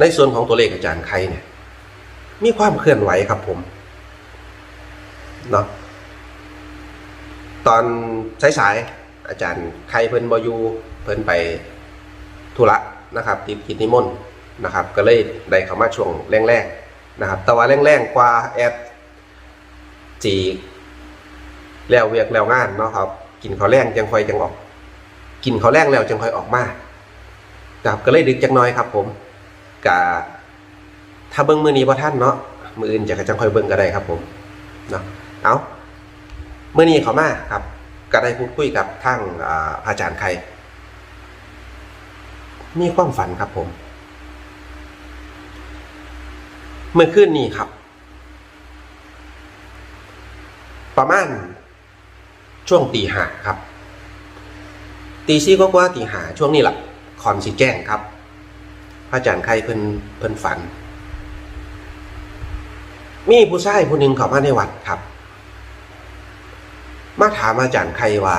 ในส่วนของตัวเลขอาจารย์ไข่เนี่ย มีความเคลื่อนไหวครับผมเนาะตอนสายๆอาจารย์ไข่เพิ่นบอยูเพิ่นไปธุระนะครับติดกิจนิมนต์นะครับ ก็เลยได้เข้ามาช่วงแรกๆนะครับ แต่ว่าแรงๆกว่าแอดจีแล้วเวียกแล้วงานเนาะครับ กินข้าวแรงจังค่อยจังออก กินข้าวแรงแล้วจังค่อยออกมาครับก็เลยดึกจังน้อยครับผม กะถ้าเบิ้งมือนี้พอท่านเนาะมืออื่นจะกระจังค่อยเบิ้งก็ได้ครับผมเนาะเอามือนี้เขามาครับก็ได้พูดคุยกับทั้งอ่าอาจารย์ใครมีความฝันครับผม เมื่อคืนนี้ครับ ประมาณช่วงตีห้าครับ ตีซี่ก็ว่าตีหาช่วงนี้แหละคอนสิแจ้งครับ พระอาจารย์ใครเพิ่นเพิ่นฝัน มีผู้ชายผู้หนึ่งเข้ามาในวัดครับ มาถามอาจารย์ใครว่า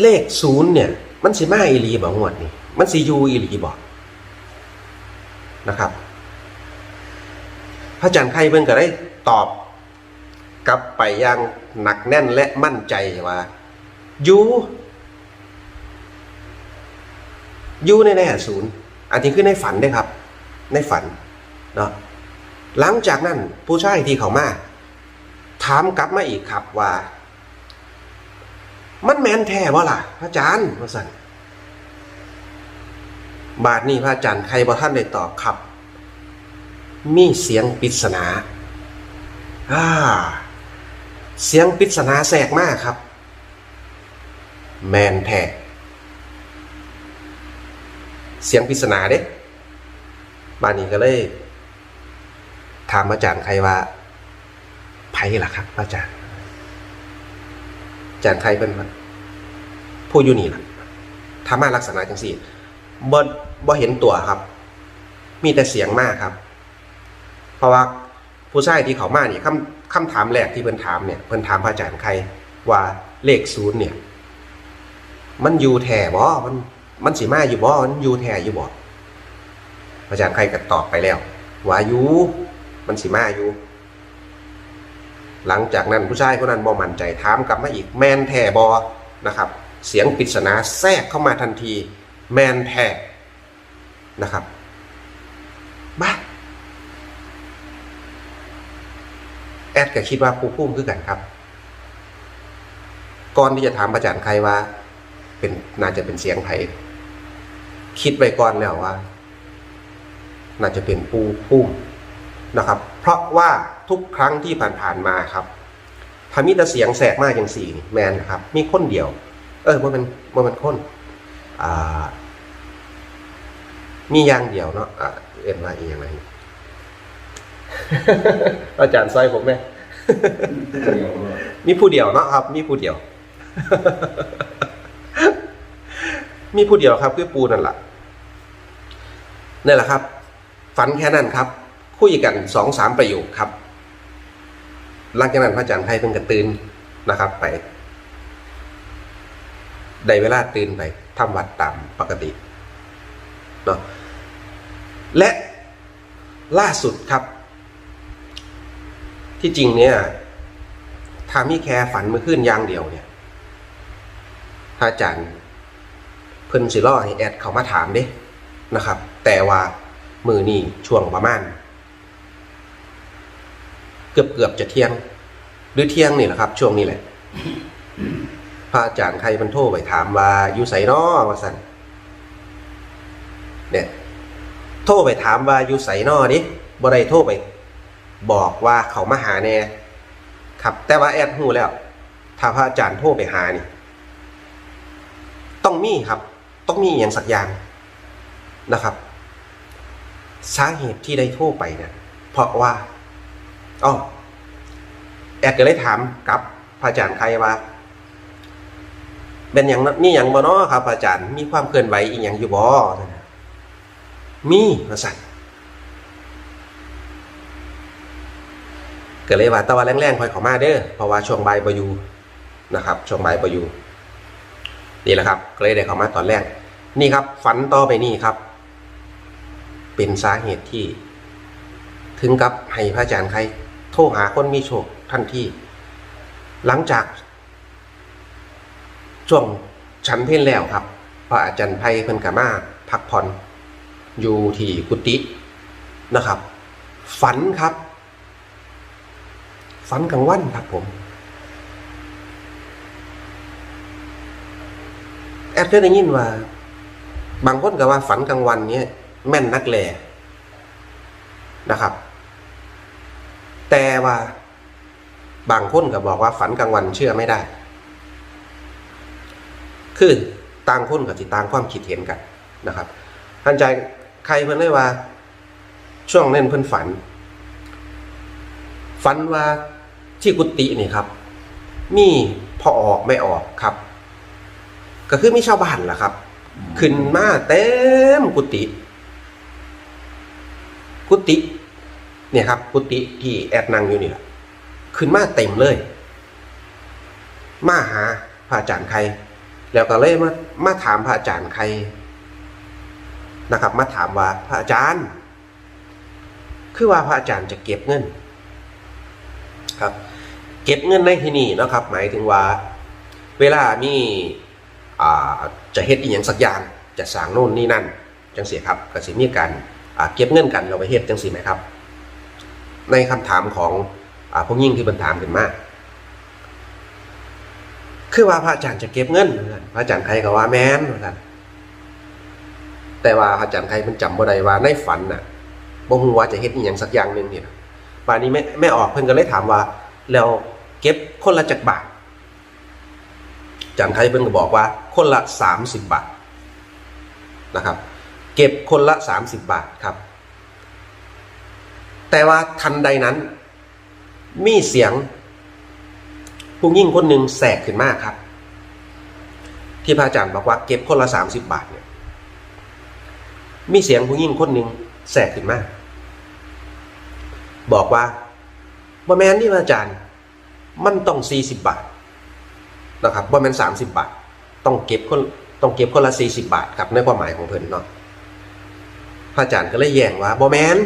เลขศูนย์เนี่ย มันสิมาอีหลีบ่งวดนี่มันสิอยูอีหลีบ่นะครับ พระอาจารย์ใครเพิ่นก็ได้ตอบกลับไปอย่างหนักแน่นและมั่นใจว่ายู ยูในแน่ศูนย์อันนี้คือในฝันได้ครับ ในฝันเนาะหลังจากนั้นผู้ชายที่เขามาถามกลับมาอีกครับว่า มันแมนแท้บ่ล่ะ พระอาจารย์ว่าสั่นบาทนี้พระอาจารย์ใครบ่ท่านได้ตอบครับ มีเสียงปริศนาอ่าเสียงปริศนาแสกมากครับ แมนแท้ เสียงปริศนาเด้บ้านนี้ก็เลย ถามอาจารย์ใครว่าไพ่ล่ะครับ อาจารย์อาจารย์ใครเป็นว่าผู้อยู่นี่ล่ะทามาลักษณะจังสี่บ่บ่เห็นตัวครับ มีแต่เสียงมากครับ เพราะว่าผู้ชายที่เขามานี่คำคำถามแรกที่เพิ่นถามเนี่ยเพิ่นถามพระอาจารย์ใครว่าเลขศูนย์เนี่ย มันอยู่แท่บ่มัน มันสิมาอยู่บ่มันอยู่แท่อยู่บ่พระอาจารย์ใครก็ตอบไปแล้วว่าอยู่มันสิมาอยู่ หลังจากนั้นผู้ชายคนนั้นบ่มั่นใจถามกลับมาอีกแมนแท่บ่นะครับ เสียงปริศนาแทรกเข้ามาทันที แมนแท่นะครับบ้าแอดก็คิดว่าผู้พุ่มคือกันครับ ก่อนที่จะถามอาจารย์ใครว่า เป็นน่าจะเป็นเสียงไผ คิดไว้ก่อนแล้วว่า น่าจะเป็นปูพุ่มนะครับ เพราะว่าทุกครั้งที่ผ่านๆมาครับถ้ามีแต่เสียงแสกมากอย่างสี่แมนนะครับ มีคนเดียว เออว่ามันว่ามันคนอ่ามีอย่างเดียวเนาะอ่าเอ็นว่าอีกอย่างไรอาจารย์ซอยผมไหมมีผู้เดียวเนาะครับ มีผู้เดียว มีผู้เดียวครับ คือปูนั่นแหละ นี่แหละครับ ฝันแค่นั้นครับ คุยกันสองสามประโยคครับ หลังจากนั้นพระอาจารย์ไทยเพิ่งกระตื่นนะครับ ไปได้เวลาตื่นไปทำวัดตามปกติเนาะและล่าสุดครับ ที่จริงเนี่ยถ้ามีแค่ฝันเมื่อคืนอย่างเดียวเนี่ยพระอาจารย์เพิ่นสิรอให้แอดเขามาถามเด้ นะครับ แต่ว่ามือนี่ช่วงประมาณเกือบเกือบจะเที่ยง หรือเที่ยงนี่แหละครับ ช่วงนี้แหละ พระอาจารย์ใครมันโทรไปถามว่าอยู่ไสนอว่าสันเนี่ยโทรไปถามว่าอยู่ไสนอดิบ่ได้โทรไป บอกว่าเขามาหาแน่ครับ แต่ว่าแอดหูแล้ว ถ้าพระอาจารย์โทรไปหานี่ ต้องมีครับ ต้องมีอย่างสักอย่าง นะครับสาเหตุที่ได้โทรไปเนี่ยเพราะว่าอ๋อแอดก็เลยถามกับพระอาจารย์ใครว่าเป็นอย่างนั้อย่างบ่เนาะครับ อาจารย์มีความเคลื่อนไหวอีกอย่างอยู่บ่มีพระสัตว์ก็เลยว่าตะวันแรงๆคอยเขามาเด้อเพราะว่าช่วงใบ่ายบอยู่นะครับ ช่วงใบ่ายบอยู่นี่แหละครับก็เลยได้เขามาตอนแรกนี่ครับ ฝันต่อไปนี่ครับ เป็นสาเหตุที่ ถึงกับให้พระอาจารย์ใคร โทรหาคนมีโชคทันที่หลังจากช่วงฉันเพ่นแล้วครับ พระอาจารย์ไพเพิ่นกามาพักผ่อนอยู่ที่กุฏินะครับ ฝันครับ ฝันกลางวันครับผม แอดเคยได้ยินว่า บางคนก็ว่าฝันกลางวันเนี้ย แม่นนักแลนะครับ แต่ว่าบางคนก็บอกว่าฝันกลางวันเชื่อไม่ได้ คือต่างคนกับที่ต่างความคิดเห็นกันนะครับท่านใจใครเพิ่นได้ว่า ช่วงนั้นเพิ่นฝัน ฝันว่าที่กุฏินี่ครับ มีพอออกไม่ออกครับ ก็คือมีชาวบ้านล่ะครับ ขึ้นมาเต็มกุฏิ กุฏิเนี่ยครับกุฏิที่แอดนั่งอยู่นี่แหละขึ้นมาเต็มเลย มาหาพระอาจารย์ใคร แล้วก็เลยมามาถามพระอาจารย์ใครนะครับ มาถามว่าพระอาจารย์ คือว่าพระอาจารย์จะเก็บเงิน ครับ เก็บเงินในที่นี่นะครับ หมายถึงว่า เวลามีอ่าจะเฮ็ดอีหยังสักอย่างจะสร้างโน่นนี่นั่น จังเสียครับก็สิมีการ เก็บเงินกันเราไปเฮ็ดจังสีไหมครับ ในคำถามของอพวกยิ่งที่บรรถามขึ้นมาก คือว่าพระอาจารย์จะเก็บเงินเหมือนกันพระอาจารย์ใครก็ว่าแม่นเหมือนกันแต่ว่าพระอาจารย์ใครมันจำบ่ได้ว่าในฝันน่ะบ่ฮู้ว่าจะเฮ็ดอีหยังสักอย่างหนึ่งนี่นะป่านนี้แม่แม่ออกเพิ่นก็เลยถามว่า แล้วเก็บคนละจักบาทอาจารย์ไทยเพิ่นก็บอกว่าคนละ30บาทนะครับ เก็บคนละ 30 บาทครับ แต่ว่าทันใดนั้น มีเสียงผู้ยิ่งคนหนึ่งแสกขึ้นมากครับ ที่พระอาจารย์บอกว่าเก็บคนละสามสิบบาทเนี่ยมีเสียงผู้ยิ่งคนหนึ่งแสกขึ้นมาก บอกว่าบ่แมนนี่พระอาจารย์มันต้องสี่สิบบาทนะครับบ่แมนสามสิบบาท ต้องเก็บคนต้องเก็บคนละสี่สิบบาทครับในความหมายของเพิ่นเนาะ พระอาจารย์ก็เลยแย้งว่าบ่แมน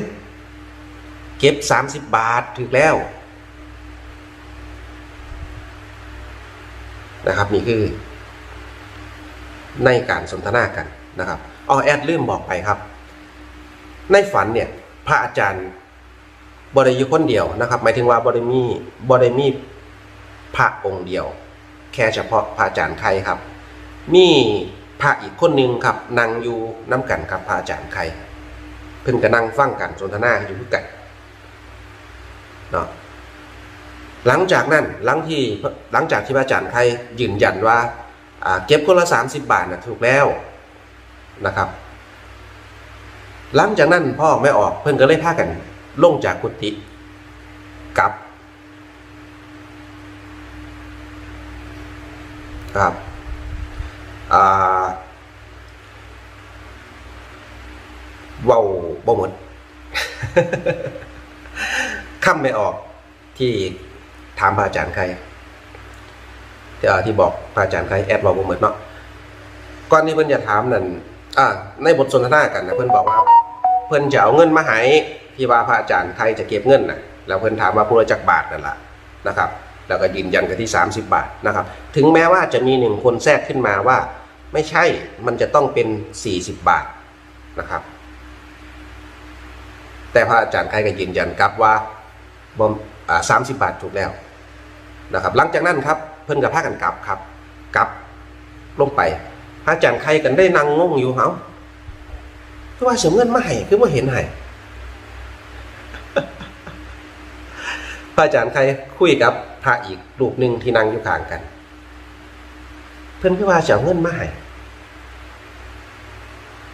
เก็บสามสิบบาทถึกแล้วนะครับนี่คือ ในการสนทนากันนะครับอ๋อแอดลืมบอกไปครับ ในฝันเนี่ยพระอาจารย์บริยุคนเดียวนะครับ หมายถึงว่าบริมีบริมีพระองค์เดียว แค่เฉพาะพระอาจารย์ไข่ครับ มีพระอีกคนหนึ่งครับนั่งอยู่น้ำกันครับพระอาจารย์ไข่ เพิ่นก็นั่งฟังกันสนทนาอยู่ด้วยกันเนาะหลังจากนั้นหลังที่หลังจากที่พระอาจารย์ไทยยืนยันว่าเก็บคนละสามสิบบาทนะถูกแล้วนะครับ หลังจากนั้นพ่อไม่ออกเพิ่นก็เลยพากันลงจากกุฏิกลับครับอ่าเว้า บ่หมดคำไม่ออกที่ถามพระอาจารย์ใครที่ที่บอกพระอาจารย์ใครแอดบอกผมเหมือนเนาะก่อนนี้เพิ่นจะถามนั่นอ่าในบทสนทนากันนะเพิ่นบอกว่า เพิ่นจะเอาเงินมาให้ที่ว่าพระอาจารย์ใครจะเก็บเงินนะแล้วเพิ่นถามว่าผู้ละจักบาทนั่นแหละนะครับแล้วก็ยืนยันกันที่ 30 บาทนะครับ ถึงแม้ว่าจะมีหนึ่งคนแทรกขึ้นมาว่า ไม่ใช่มันจะต้องเป็น 40 บาทนะครับ แต่พระอาจารย์ใครก็ยืนยันครับว่าบอมสามสิบบาทถูกแล้วนะครับ หลังจากนั้นครับเพิ่นกับพากันกลับครับกลับลงไปพระอาจารย์ใครกันได้นั่งงงอยู่เฮาคือว่าเสียเงินมาให้คือว่าเห็นให้พระอาจารย์ใครคุยกับพระอีกรูปหนึ่งที่นั่งอยู่ข้างกัน เพิ่นคือว่าเสียเงินมาให้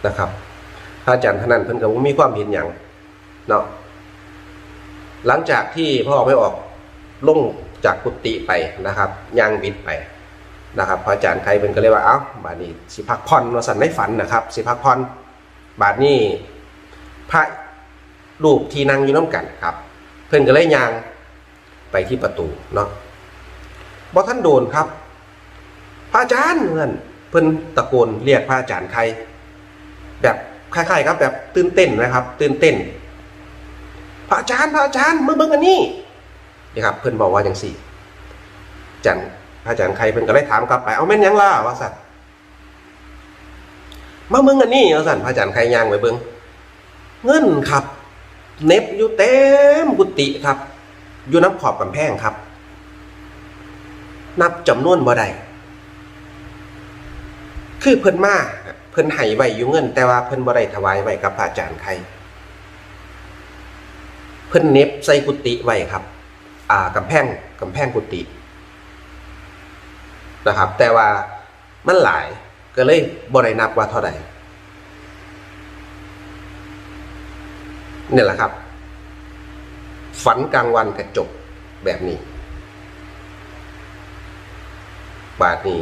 นะครับพระอาจารย์ท่านนั้นเพิ่นก็บ่มีความเห็นหยัง เนาะหลังจากที่พ่อไม่ออกลงจากกุฏิไปนะครับย่างบิดไปนะครับพระอาจารย์ใครเป็นก็เลยว่าเอ้าบาดนี้สิพักผ่อนว่าสันในฝันนะครับ สิพักผ่อนบาดนี้พระรูปที่นั่งอยู่น้ำกันครับ เพื่อนก็เลยย่างไปที่ประตูเนาะบ่ท่านโดนครับ พระอาจารย์เพื่อนเพื่อนตะโกนเรียกพระอาจารย์ใครแบบคล้ายๆครับ แบบตื่นเต้นนะครับ ตื่นเต้น พระอาจารย์พระอาจารย์มาเบิ่งอันนี้นี่ครับเพิ่อนบอกว่าจังสี่จันพระอาจารย์ใครเพิ่นก็เลยถามกลับไปเอาแม่นยังล่ะว่าสัตว์มาเบิ่งอันนี้ว่าสัตว์พระอาจารย์ใครย่างไปเบิ่งเงินครับ เน็บอยู่เต็มกุฏิครับ อยู่น้ำขอบกำแพงครับ นับจำนวนบ่ได้คือเพิ่นมาเพิ่นให้ไว้อยู่เงิน แต่ว่าเพิ่นบ่ได้ถวายไว้กับพระอาจารย์ใคร พิ่นเน็บใส่กุฏิไว้ครับ อ่ากำแพงกำแพงกุฏินะครับ แต่ว่ามันหลายก็เลยบ่ได้นับว่าเท่าไหร่เนี่ยแหละครับ ฝันกลางวันกระจกแบบนี้ บาทนี้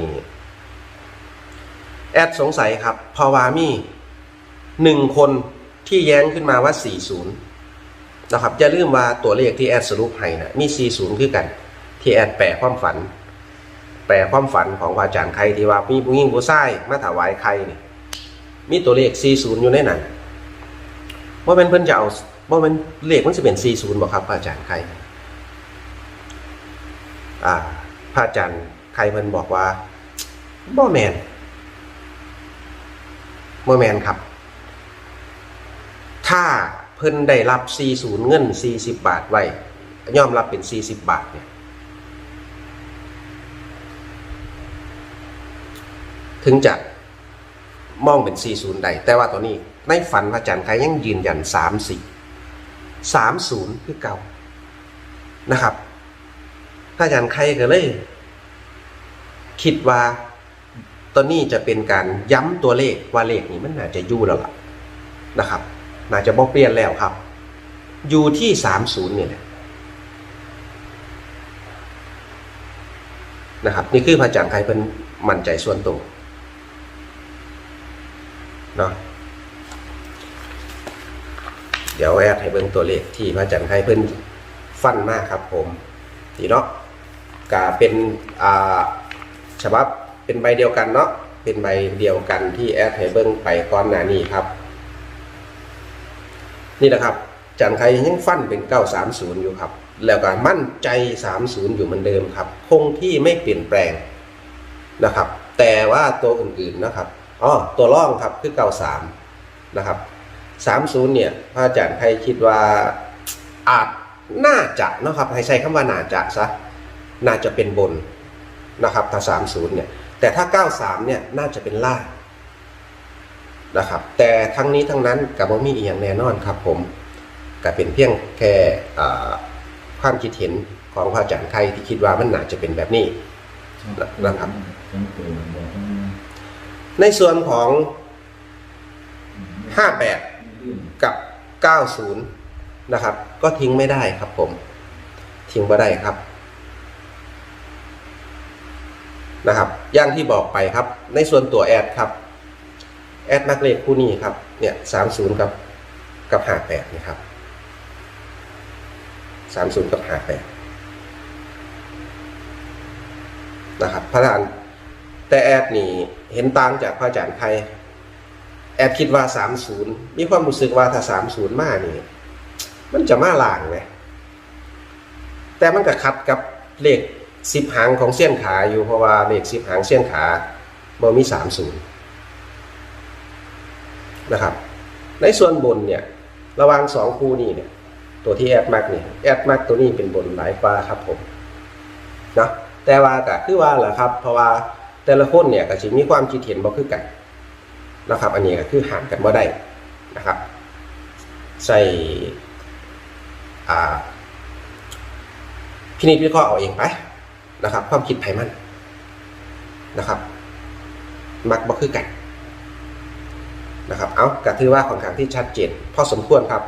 แอดสงสัยครับ เพราะว่ามีหนึ่งคนที่แย้งขึ้นมาว่า 40 นะครับอย่าลืมว่าตัวเลขที่แอดสรุปให้นะมี40คือกัน ที่แอดแปลความฝัน แปลความฝันของพระอาจารย์ใครที่ว่ามีผู้หญิงผู้ชายมาถวายใครนี่มีตัวเลข 40 อยู่ในนั้นว่าเป็นเพิ่นจะเอาว่าเป็นเลขมันจะเป็น 40บ่ครับพระอาจารย์ใครอ่าพระอาจารย์ใครเพิ่นบอกว่าบ่แมนบ่แมนครับ พิ่นได้รับ 40 เงิน 40 บาทไว้ยอมรับเป็น 40 บาทเนี่ยถึงจะมองเป็น 40 ได้ แต่ว่าตัวนี้ในฝันพระอาจารย์ใครยังยืนยัน34 30 คือเก่านะครับพระอาจารย์ใครก็เลย คิดว่าตอนนี้จะเป็นการย้ำตัวเลขว่าเลขนี้มันน่าจะยู่แล้วล่ะนะครับ น่าจะบอกเปลี่ยนแล้วครับ อยู่ที่สามศูนย์เนี่ยนะครับนี่คือพระอาจารย์ใครเป็นมั่นใจส่วนตัวเนาะเดี๋ยวแอดให้เบิ่งตัวเลขที่พระอาจารย์ใครเพิ่นฟันมากครับผมนี่เนาะกาเป็นอ่าฉบับเป็นใบเดียวกันเนาะเป็นใบเดียวกันที่แอดให้เบิ่งไปก่อนหน้านี้ครับ นี่นะครับจันไคยังฟันเป็น 930 อยู่ครับ แล้วก็มั่นใจ 30 อยู่เหมือนเดิมครับ คงที่ไม่เปลี่ยนแปลงนะครับ แต่ว่าตัวอื่นๆนะครับอ๋อตัวร่องครับคือ 93 นะครับ 30 เนี่ยพระอาจารย์ไคคิดว่าอาจน่าจะนะครับให้ใช้คำว่าน่าจะซะน่าจะเป็นบนนะครับถ้า30 เนี่ย แต่ถ้า 93 เนี่ยน่าจะเป็นล่าง นะครับ แต่ทั้งนี้ทั้งนั้นกับว่ามีอีกอย่างแน่นอนครับผมก็เป็นเพียงแค่อ่าความคิดเห็นของพระอาจารย์ไทยที่คิดว่ามันน่าจะเป็นแบบนี้นะครับ ในส่วนของ 58 กับ 90 นะครับ ก็ทิ้งไม่ได้ครับผม ทิ้งไม่ได้ครับนะครับ อย่างที่บอกไปครับ ในส่วนตัวแอดครับ แอดนักเลขคู่นี้ครับเนี่ยสามศูนย์กับกับห้าแปดนะครับสามศูนย์กับห้าแปดนะครับพระอาจารย์แต่แอดนี่เห็นต่างจากพระอาจารย์ไทยแอดคิดว่าสามศูนย์มีความรู้สึกว่าถ้าสามศูนย์มานี่มันจะมาล่างไหมแต่มันก็ขัดกับเลขสิบหางของเส้นขาอยู่เพราะว่าเลขสิบหางเส้นขาบ่มีสามศูนย์ นะครับ ในส่วนบนเนี่ย ระหว่างสองคู่นี้เนี่ย ตัวที่แอดมากเนี่ยแอดมากตัวนี้เป็นบนหลายกว่าครับผมนะแต่ว่าก็คือว่าแหละครับ เพราะว่าแต่ละคนเนี่ยก็จะมีความคิดเห็นบ่คือกันนะครับ อันนี้ก็คือห่างกันบ่ได้นะครับ ใส่อ่าพินิจวิเคราะห์เอาเองไปนะครับ ความคิดไผมันนะครับ มักบ่คือกัน นะครับ เอากระถือว่าค่อนข้างที่ชัดเจนพอสมควรครับ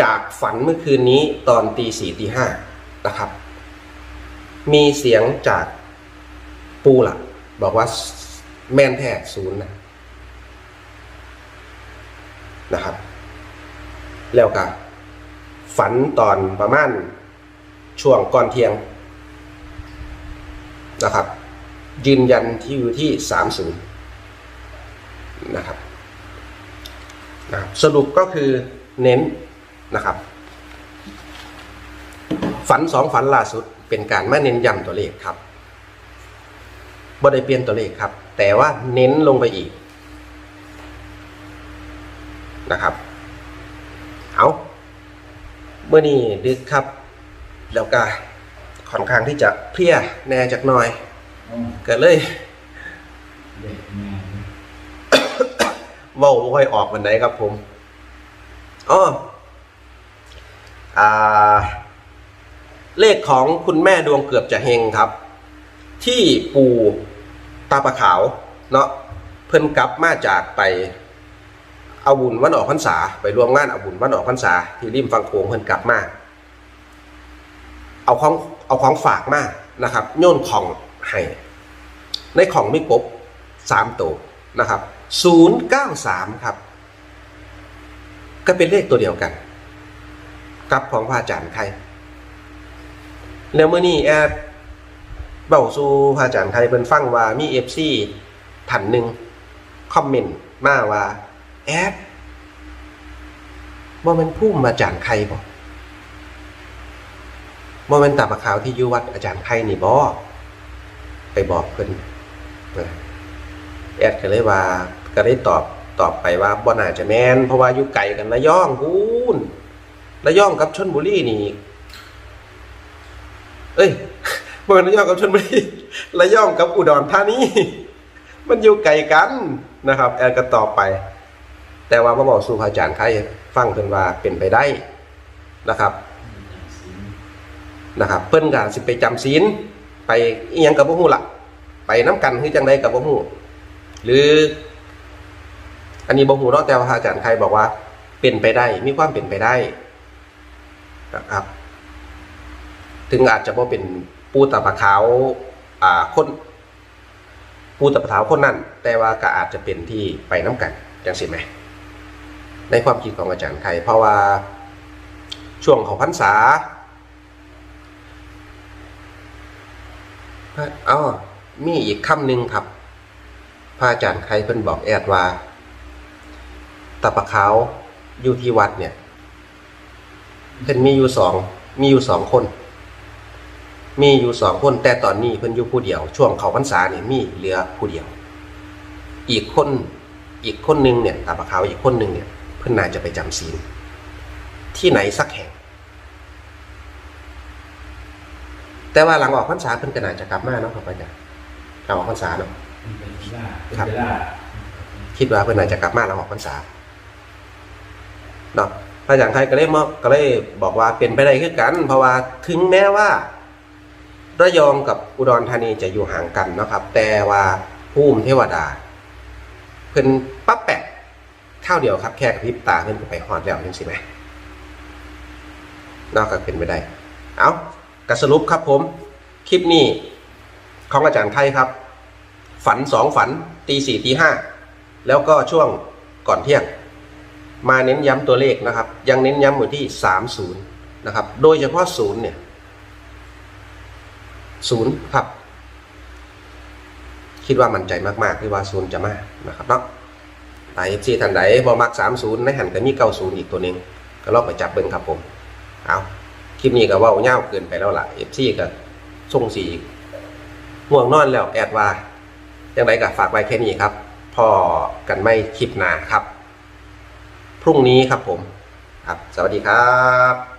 จากฝันเมื่อคืนนี้ตอนตีสี่ตีห้านะครับ มีเสียงจากปูหลักบอกว่าแม่นแท้ศูนย์นะนะครับ แล้วก็ฝันตอนประมาณช่วงก่อนเที่ยงนะครับ ยืนยันที่อยู่ที่สามศู นย์นะครับนะครับสรุปก็คือเน้นนะครับ ฝันสองฝันล่าสุดเป็นการมาเน้นย้ำตัวเลขครับบ่ได้เปลี่ยนตัวเลขครับ แต่ว่าเน้นลงไปอีกนะครับ เอาเมื่อนี้ดึกครับ แล้วก็ค่อนข้างที่จะเพลียแน่จากหน่อยอ๋อก็เลย เด็กแม่าค่อยออกวันไหนครับผมอ้ออาเลขของคุณแม่ดวงเกือบจะเฮงครับ ที่ปู่ตาปะขาวเนาะเพิ่นกลับมาจากไปเอาบุญวันออกพรรษา ไปร่วมงานเอาบุญวันออกพรรษา ที่ริมฟังโขงเพิ่นกลับมาเอาของเอาของฝากมานะครับ โยนของให้ในของไม่กบสามตัวนะครับ ศูนย์เก้าสามครับ ก็เป็นเลขตัวเดียวกัน กับของพระอาจารย์ใครแล้วเมื่อนี้แอดเบาสู่พระอาจารย์ใครเป็นฟังว่ามีเอฟซีท่านหนึ่งคอมเมนต์มาว่า แอดบ่แมันพุ่มอาจารย์ใครบ่บ่แมันตาปะขาวที่ยูวัดอาจารย์ใครนี่บ่ไปบอกเพิ่นแอดก็เลยว่า ก็ได้ตอบตอบไปว่าบ่น่าจะแมนเพราะว่าอยู่ไกลกันระยองพูนระยองกับชลบุรีนี่ เอ้ยบ่แม่นระยองกับชลบุรีระยองกับอุดรธานีมันอยู่ไกลกันนะครับ แอดก็ตอบไป แต่ว่ามาบอกสู่พระอาจารย์ใครฟังเพิ่นว่าเป็นไปได้นะครับนะครับ เพิ่นก็สิไปจำศีลไปอีหยังกับบ่ฮู้ล่ะไปน้ำกันคือจังไดกับบ่ฮู้หรือ อันนี้บ่ฮู้เนาะแต่ว่าอาจารย์ใครบอกว่า เป็นไปได้ มีความเป็นไปได้นะครับ ถึงอาจจะบ่เป็นปูตาปะขาว อ่าคนปูตาปะขาวคนนั้น แต่ว่าก็อาจจะเป็นที่ไปน้ำกันจังสิไหม ในความคิดของอาจารย์ใครเพราะว่าช่วงของพรรษาอ๋อมีอีกคำหนึ่งครับพระอาจารย์ใครเพิ่นบอกแอดว่า ตะปะขาวอยู่ที่วัดเนี่ยเพิ่นมีอยู่สองมีอยู่สองคน มีอยู่สองคน แต่ตอนนี้เพิ่นอยู่ผู้เดียว ช่วงเขาพรรษาเนี่ยมีเหลือผู้เดียว อีกคนอีกคนหนึงเนี่ยตาปะขาวอีกคนหนึงเนี่ย เพิ่นน่าจะไปจำศีลที่ไหนสักแห่ง แต่ว่าหลังออกพรรษาเพิ่นก็น่าจะกลับมาเนาะครับอาจารย์หลังออกพรรษาเนาะเป็นไปได้เป็นครับไปได้คิดว่าเพิ่นน่าจะกลับมาหลังออกพรรษา เนาะพระอาจารย์ไทยก็เลยมอบก็เลยบอกว่าเป็นไปได้คือกัน เพราะว่าถึงแม้ว่า ระยองกับอุดรธานีจะอยู่ห่างกันนะครับ แต่ว่าภูมิเทวดาเพิ่นปั๊บแปะเท่าเดียวครับ แค่กระพริบตาเพิ่นก็ไปฮอดแล้วจังซี่ไหมนอกจากเป็นไปได้ เอากสรุปครับผม คลิปนี้ของอาจารย์ไทยครับ ฝันสองฝันตีสี่ตีห้าแล้วก็ช่วงก่อนเที่ยง มาเน้นย้ำตัวเลขนะครับ ยังเน้นย้ำอยู่ที่สามศูนย์นะครับ โดยเฉพาะศูนย์เนี่ยศูนย์ครับ คิดว่ามั่นใจมากๆที่ว่าศูนย์จะมานะครับเนาะไอเอฟซีท่านใดบอมักสามศูนย์ในหันก็มีเก้าศูนย์อีกตัวหนึ่งก็ลองไปจับเบิ้งครับผมเอาคลิปนี้ก็ว่าเง่าเกินไปแล้วล่ะเอฟซีก็ส่งสีห่วงนอนแล้วแอดว่ายังไงก็ฝากไว้แค่นี้ครับ พอกันไม่คลิปหนาครับ พรุ่งนี้ครับผมครับ สวัสดีครับ